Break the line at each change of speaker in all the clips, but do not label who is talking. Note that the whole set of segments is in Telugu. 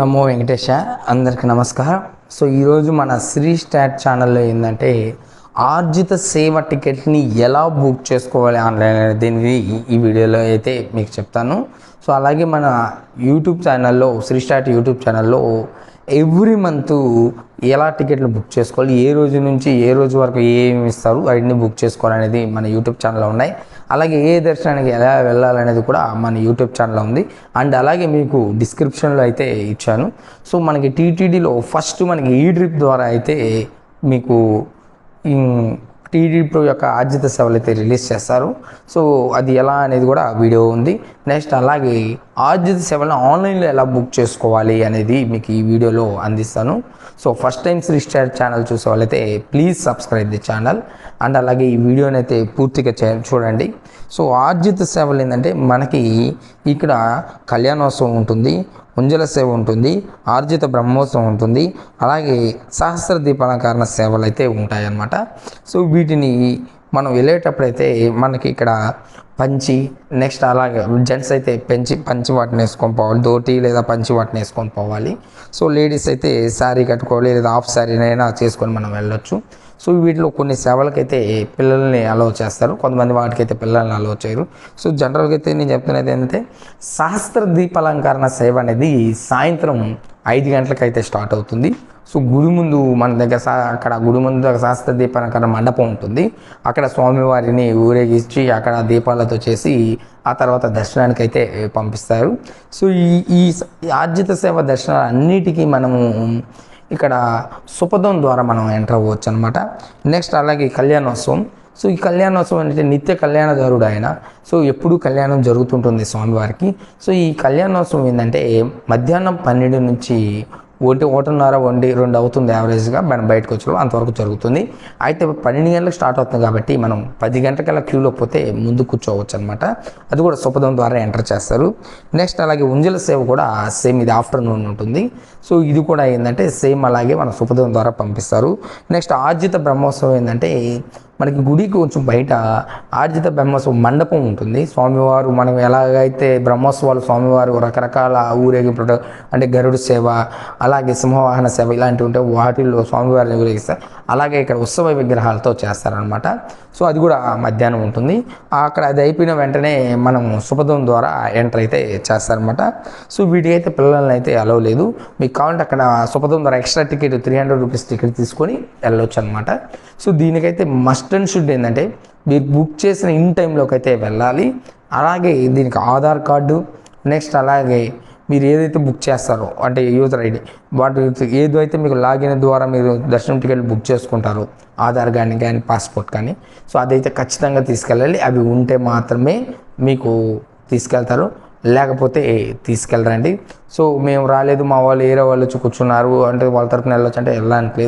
నమో వెంకటేశ అందరికి నమస్కారం. సో ఈరోజు మన శ్రీ స్టాట్ ఛానల్లో ఏంటంటే ఆర్జిత సేవ టికెట్ని ఎలా బుక్ చేసుకోవాలి ఆన్లైన్ అనేది ఈ వీడియోలో అయితే మీకు చెప్తాను. సో అలాగే మన యూట్యూబ్ ఛానల్లో శ్రీ స్టాట్ యూట్యూబ్ ఛానల్లో ఎవ్రీ మంత్ ఎలా టికెట్లు బుక్ చేసుకోవాలి? ఏ రోజు నుంచి ఏ రోజు వరకు ఏమి ఇస్తారు? వాటిని బుక్ చేసుకోవాలనేది మన యూట్యూబ్ ఛానల్లో ఉన్నాయి. అలాగే ఏ దర్శనానికి ఎలా వెళ్ళాలనేది కూడా మన యూట్యూబ్ ఛానల్లో ఉంది. అండ్ అలాగే మీకు డిస్క్రిప్షన్లో అయితే ఇచ్చాను. సో మనకి టీటీడీలో ఫస్ట్ మనకి ఈ ట్రిప్ ద్వారా అయితే మీకు టీడీ ప్రో యొక్క ఆర్జిత సేవలు అయితే రిలీజ్ చేస్తారు. సో అది ఎలా అనేది కూడా వీడియో ఉంది. నెక్స్ట్ అలాగే ఆర్జిత సేవలను ఆన్లైన్లో ఎలా బుక్ చేసుకోవాలి అనేది మీకు ఈ వీడియోలో అందిస్తాను. So first time Sri star channel చూసే వాళ్ళైతే please subscribe the channel and అలాగే ఈ వీడియోని అయితే పూర్తిగా చే- చూడండి. సో ఆర్జిత సేవలు ఏంటంటే మనకి ఇక్కడ కళ్యాణోత్సవం ఉంటుంది ఉంజల సేవ ఉంటుంది ఆర్జిత బ్రహ్మోత్సవం ఉంటుంది అలాగే సహస్ర దీపాలంకరణ సేవలు అయితే ఉంటాయన్నమాట. సో వీటిని మనం వెళ్ళేటప్పుడైతే మనకి ఇక్కడ పంచి నెక్స్ట్ అలాగే జెంట్స్ అయితే పెంచి పంచి వాటిని వేసుకొని పోవాలి. ధోటి లేదా పంచి వాటిని వేసుకొని పోవాలి. సో లేడీస్ అయితే శారీ కట్టుకోవాలి లేదా హాఫ్ శారీనైనా చేసుకొని మనం వెళ్ళొచ్చు. సో వీటిలో కొన్ని సేవలకైతే పిల్లల్ని అలౌ చేస్తారు. కొంతమంది వాటికైతే పిల్లల్ని అలౌ చేయరు. సో జనరల్గా అయితే నేను చెప్తున్నది ఏంటంటే సహస్ర దీపాలంకరణ సేవ అనేది సాయంత్రం ఐదు గంటలకైతే స్టార్ట్ అవుతుంది. సో గుడి ముందు మన దగ్గర సా అక్కడ గుడి ముందు శాస్త్ర దీపాలంకరణ మండపం ఉంటుంది. అక్కడ స్వామివారిని ఊరేగించి అక్కడ దీపాలతో చేసి ఆ తర్వాత దర్శనానికి అయితే పంపిస్తారు. సో ఈ ఈ ఈ ఆర్జిత సేవ దర్శనాలు అన్నిటికీ మనము ఇక్కడ సుపదం ద్వారా మనం ఎంటర్ అవ్వచ్చు అనమాట నెక్స్ట్ అలాగే కళ్యాణోత్సవం. సో ఈ కళ్యాణోత్సవం అంటే నిత్య కళ్యాణదారుడు ఆయన సో ఎప్పుడూ కళ్యాణం జరుగుతుంటుంది స్వామివారికి. సో ఈ కళ్యాణోత్సవం ఏంటంటే మధ్యాహ్నం పన్నెండు నుంచి ఒకటి ఒకటిన్నర వండి రెండు అవుతుంది యావరేజ్గా మనం బయటకు వచ్చి అంతవరకు జరుగుతుంది. అయితే పన్నెండు గంటలకు స్టార్ట్ అవుతుంది కాబట్టి మనం పది గంటలకల్లా క్యూలో పోతే ముందు కూర్చోవచ్చు అనమాట అది కూడా సుపదం ద్వారా ఎంటర్ చేస్తారు. నెక్స్ట్ అలాగే ఉంజల సేవ కూడా సేమ్ ఇది ఆఫ్టర్నూన్ ఉంటుంది. సో ఇది కూడా ఏంటంటే సేమ్ అలాగే మన సుపదం ద్వారా పంపిస్తారు. నెక్స్ట్ ఆర్జిత బ్రహ్మోత్సవం ఏంటంటే మనకి గుడికి కొంచెం బయట ఆర్జిత బ్రహ్మోత్సవం మండపం ఉంటుంది. స్వామివారు మనం ఎలాగైతే బ్రహ్మోత్సవాలు స్వామివారు రకరకాల ఊరేగింపు అంటే గరుడు సేవ అలాగే సింహవాహన సేవ ఇలాంటివి ఉంటాయి. వాటిల్లో స్వామివారిని ఊరేగిస్తారు అలాగే ఇక్కడ ఉత్సవ విగ్రహాలతో చేస్తారనమాట సో అది కూడా మధ్యాహ్నం ఉంటుంది. అక్కడ అది అయిపోయిన వెంటనే మనం శుభదం ద్వారా ఎంటర్ అయితే చేస్తారనమాట సో వీటికైతే పిల్లల్ని అయితే అలవ్ లేదు. మీకు కావాలంటే అక్కడ శుభదం ద్వారా extra ticket three hundred rupees ticket తీసుకొని వెళ్ళొచ్చు అనమాట సో దీనికైతే మస్ట్ అండ్ షుడ్ ఏంటంటే మీరు బుక్ చేసిన ఇన్ టైంలోకి అయితే వెళ్ళాలి. అలాగే దీనికి ఆధార్ కార్డు నెక్స్ట్ అలాగే మీరు ఏదైతే బుక్ చేస్తారో అంటే యూజర్ ఐడి వాటి ఏదైతే మీకు లాగిన్ ద్వారా మీరు దర్శనం టికెట్లు బుక్ చేసుకుంటారో ఆధార్ కానీ కానీ పాస్పోర్ట్ కానీ సో అదైతే ఖచ్చితంగా తీసుకెళ్ళాలి. అవి ఉంటే మాత్రమే మీకు తీసుకెళ్తారు. లేకపోతే తీసుకెళ్ళరండి. సో మేము రాలేదు మా వాళ్ళు ఏరే వాళ్ళు వచ్చి కూర్చున్నారు అంటే వాళ్ళ తరపున వెళ్ళొచ్చు అంటే వెళ్ళడానికి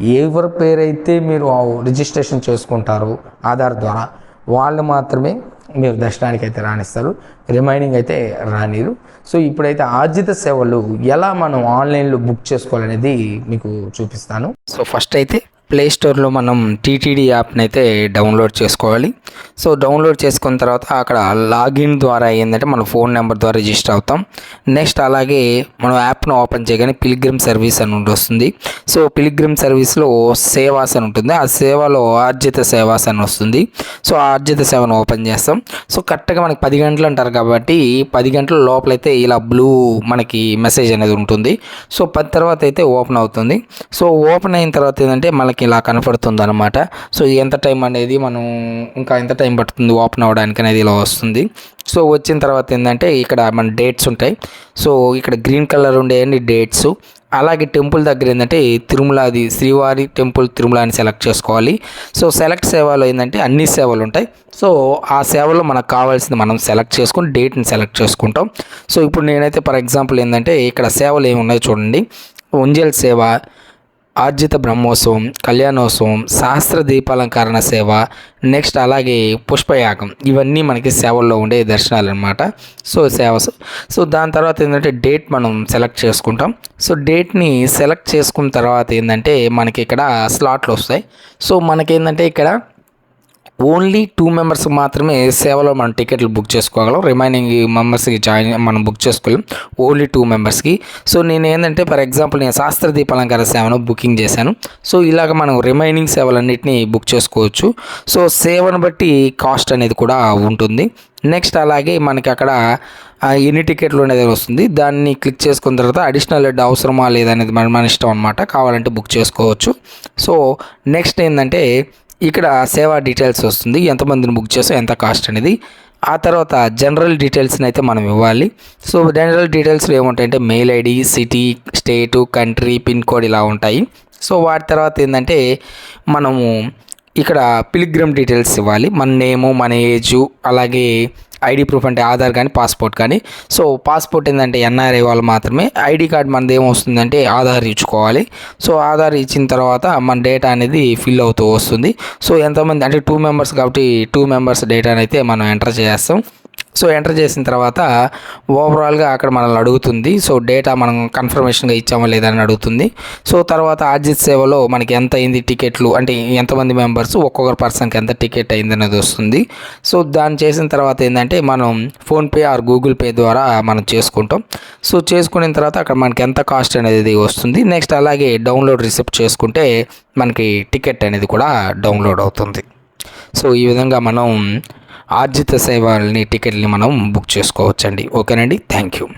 ఎవరి పేరైతే మీరు రిజిస్ట్రేషన్ చేసుకుంటారో ఆధార్ ద్వారా వాళ్ళు మాత్రమే మీరు దర్శనానికి అయితే రాణిస్తారు. రిమైనింగ్ అయితే రానిరు. సో ఇప్పుడైతే ఆర్జిత సేవలు ఎలా మనం ఆన్లైన్లో బుక్ చేసుకోవాలనేది మీకు చూపిస్తాను. సో ఫస్ట్ అయితే ప్లే స్టోర్లో మనం టీటీడీ యాప్ని అయితే డౌన్లోడ్ చేసుకోవాలి. సో డౌన్లోడ్ చేసుకున్న తర్వాత అక్కడ లాగిన్ ద్వారా ఏంటంటే మన ఫోన్ నెంబర్ ద్వారా రిజిస్టర్ అవుతాం. నెక్స్ట్ అలాగే మనం యాప్ను ఓపెన్ చేయగానే పిలిగ్రిమ్ సర్వీస్ అని వస్తుంది. సో పిలిగ్రిమ్ సర్వీస్లో సేవాస్ అని ఉంటుంది. ఆ సేవలో ఆర్జిత సేవాస్ అని వస్తుంది. సో ఆ ఆర్జిత సేవను ఓపెన్ చేస్తాం. సో కరెక్ట్గా మనకి పది గంటలు అంటారు కాబట్టి పది గంటల లోపలైతే ఇలా బ్లూ మనకి మెసేజ్ అనేది ఉంటుంది. సో పది తర్వాత అయితే ఓపెన్ అవుతుంది. సో ఓపెన్ అయిన తర్వాత ఏంటంటే మనకి ఇలా కనపడుతుంది అనమాట సో ఎంత టైం అనేది మనం ఇంకా ఎంత టైం పడుతుంది ఓపెన్ అవ్వడానికి అనేది ఇలా వస్తుంది. సో వచ్చిన తర్వాత ఏంటంటే ఇక్కడ మన డేట్స్ ఉంటాయి. సో ఇక్కడ గ్రీన్ కలర్ ఉండేయండి డేట్స్. అలాగే టెంపుల్ దగ్గర ఏంటంటే తిరుమలది శ్రీవారి టెంపుల్ తిరుమల అని సెలెక్ట్ చేసుకోవాలి. సో సెలెక్ట్ సేవలో ఏంటంటే అన్ని సేవలు ఉంటాయి. సో ఆ సేవలో మనకు కావాల్సింది మనం సెలెక్ట్ చేసుకుని డేట్ని సెలెక్ట్ చేసుకుంటాం. సో ఇప్పుడు నేనైతే ఫర్ ఎగ్జాంపుల్ ఏంటంటే ఇక్కడ సేవలు ఏమి ఉన్నాయో చూడండి. ఉంజల్ సేవ ఆర్జిత బ్రహ్మోత్సవం కళ్యాణోత్సవం సహస్ర దీపాలంకరణ సేవ నెక్స్ట్ అలాగే పుష్పయాగం. ఇవన్నీ మనకి సేవల్లో ఉండే దర్శనాలు అనమాట సో సేవ సో దాని తర్వాత ఏంటంటే డేట్ మనం సెలెక్ట్ చేసుకుంటాం. సో డేట్ని సెలెక్ట్ చేసుకున్న తర్వాత ఏంటంటే మనకి ఇక్కడ స్లాట్లు వస్తాయి. సో మనకి ఏంటంటే ఇక్కడ ఓన్లీ టూ మెంబర్స్ మాత్రమే సేవలో మనం టికెట్లు బుక్ చేసుకోగలం. రిమైనింగ్ మెంబర్స్కి జాయిన్ మనం బుక్ చేసుకోలేం. ఓన్లీ టూ మెంబర్స్కి. సో నేను ఏంటంటే ఫర్ ఎగ్జాంపుల్ నేను శాస్త్ర దీపాలంకార సేవను బుకింగ్ చేశాను. సో ఇలాగ మనం రిమైనింగ్ సేవలన్నింటినీ బుక్ చేసుకోవచ్చు. సో సేవను బట్టి కాస్ట్ అనేది కూడా ఉంటుంది. నెక్స్ట్ అలాగే మనకి అక్కడ ఎన్ని టికెట్లు అనేది వస్తుంది. దాన్ని క్లిక్ చేసుకున్న తర్వాత అడిషనల్ హెడ్ అవసరమా లేదనేది మన మన ఇష్టం అనమాట కావాలంటే బుక్ చేసుకోవచ్చు. సో నెక్స్ట్ ఏంటంటే ఇక్కడ సేవా డీటెయిల్స్ వస్తుంది. ఎంతమందిని బుక్ చేస్తే ఎంత కాస్ట్ అనేది. ఆ తర్వాత జనరల్ డీటెయిల్స్ని అయితే మనం ఇవ్వాలి. సో జనరల్ డీటెయిల్స్లో ఏముంటాయంటే mail ID city state country pin code ఇలా ఉంటాయి. సో వాటి తర్వాత ఏంటంటే మనము ఇక్కడ పిలిగ్రమ్ డీటెయిల్స్ ఇవ్వాలి. మన నేము మన ఏజు అలాగే ఐడి ప్రూఫ్ అంటే ఆధార్ కానీ పాస్పోర్ట్ కానీ. సో పాస్పోర్ట్ ఏంటంటే ఎన్ఆర్ఐ వాళ్ళు మాత్రమే ఐడి కార్డ్ మనది ఏమొస్తుందంటే ఆధార్ ఇచ్చుకోవాలి. సో ఆధార్ ఇచ్చిన తర్వాత మన డేటా అనేది ఫిల్ అవుతూ వస్తుంది. సో ఎంతమంది అంటే టూ మెంబర్స్ కాబట్టి టూ మెంబర్స్ డేటాని అయితే మనం ఎంటర్ చేస్తాం సో ఎంటర్ చేసిన తర్వాత ఓవరాల్గా అక్కడ మనల్ని అడుగుతుంది. సో డేటా మనం కన్ఫర్మేషన్గా ఇచ్చామా లేదా అని అడుగుతుంది. సో తర్వాత ఆర్జిత్ సేవలో మనకి ఎంత అయింది టికెట్లు? అంటే ఎంతమంది మెంబర్స్? ఒక్కొక్కరు పర్సన్కి ఎంత టికెట్ అయింది అనేది వస్తుంది. సో దాన్ని చేసిన తర్వాత ఏంటంటే మనం ఫోన్పే ఆర్ గూగుల్ పే ద్వారా మనం చేసుకుంటాం. సో చేసుకున్న తర్వాత అక్కడ మనకి ఎంత కాస్ట్ అనేది వస్తుంది. నెక్స్ట్ అలాగే డౌన్లోడ్ రిసిప్ట్ చేసుకుంటే మనకి టికెట్ అనేది కూడా డౌన్లోడ్ అవుతుంది. సో ఈ విధంగా మనం ఆర్జిత సేవల్ని టికెట్ని మనం బుక్ చేసుకోవచ్చండి. ఓకేనండి? Thank you.